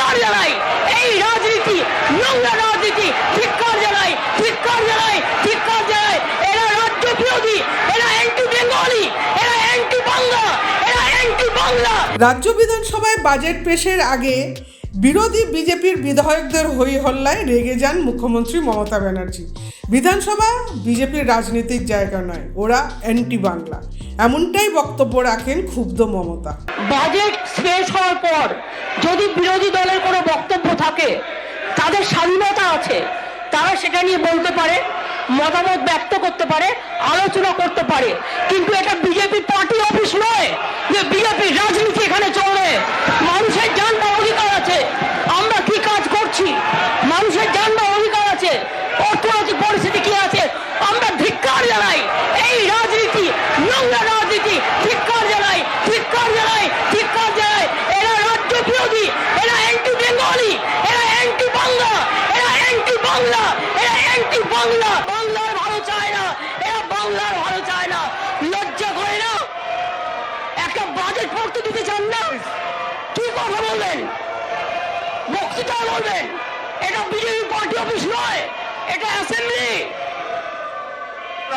ধিক্কার জানাই এই রাজনীতি, নোংরা রাজনীতি ধিক্কার জানাই ধিক্কার জানাই ধিক্কার জানাই এরা রাজ্য বিরোধী, এরা অ্যান্টি বেঙ্গলি এরা অ্যান্টি বাংলা এরা অ্যান্টি বাংলা রাজ্য বিধানসভায় বাজেট পেশের আগে বিরোধী বিজেপির বিধায়কদের হই হল্লায় রেগে যান মুখ্যমন্ত্রী মমতা ব্যানার্জি। বিধানসভা বিজেপির রাজনীতির জায়গা নয়, ওরা অ্যান্টি বাংলা। এমনটাই বক্তব্য রাখেন ক্ষুব্ধ মমতা। বাজেট শেষ হওয়ার পর যদি বিরোধী দলের কোনো বক্তব্য থাকে, তাদের স্বাধীনতা আছে, তারা সেটা নিয়ে বলতে পারে, মতামত ব্যক্ত করতে পারে, আলোচনা করতে পারে। কিন্তু এটা বিজেপি পার্টি অফিস নয়, যে বিজেপি রাজনীতি এখানে চলে মানুষের জানবার অধিকার আছে আমরা কি কাজ করছি মানুষের জানবার অধিকার আছে অর্থনৈতিক পরিস্থিতি কি আছে আমরা ধিক্কার জানাই এই রাজনীতি নোংরা রাজনীতি ধিক্কার জানাই ধিক্কার জানাই ধিক্কার জানাই এরা রাজ্য বিরোধী এরা অ্যান্টি বেঙ্গলি এরা অ্যান্টি বাংলা এরা অ্যান্টি বাংলা এরা অ্যান্টি বাংলা বাংলার ভালো চায় না এরা বাংলার ভালো চায় না। লজ্জা করে না। একটা বাজেট পড়তে দিতে চান না? কি কথা বলবেন? বক্তৃতা বলবেন। এটা বিজেপি পার্টি অফিস নয় এটা অ্যাসেম্বলি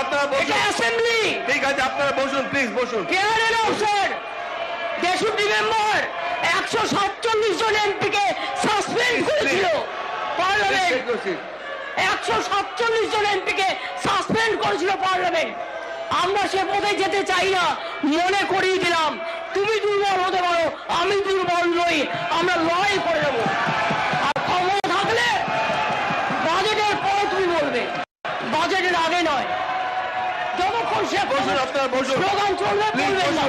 আপনারা এটা বসুন অ্যাসেম্বলি ঠিক আছে আপনারা বসুন প্লিজ বসুন। কেয়ারের অফিসার তেষট্টি মেম্বার একশো সাতচল্লিশ জন এমপিকে সাসপেন্ড করেছিল। পার্লামেন্ট। একশো সাতচল্লিশ জন এমপিকে সাসপেন্ড করেছিল পার্লামেন্ট। আমরা সে পথে যেতে চাই না মনে করিয়ে দিলাম। তুমি দুর্বল হতে পারো আমি দুর্বল নই আমরা লড়াই করে দেবো আর ক্ষমতা থাকলে বাজেটের পর তুমি বলবে। বাজেটের আগে নয়। যতক্ষণ সে। স্লোগান চলবে বলবেন না।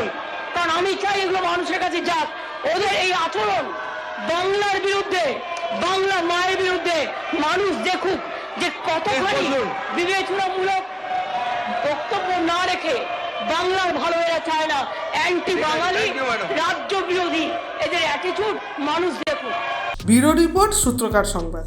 কারণ আমি চাই এগুলো মানুষের কাছে যাক। ওদের এই আচরণ বাংলার বিরুদ্ধে বাংলা মায়ের বিরুদ্ধে মানুষ দেখুক যে কতখানি। বিবেচনামূলক বক্তব্য না রেখে বাংলার ভালো এরা চায় না অ্যান্টি বাঙালি. রাজ্য বিরোধী এদের অ্যাটিচিউড মানুষ দেখুক ব্যুরো রিপোর্ট সূত্রকার সংবাদ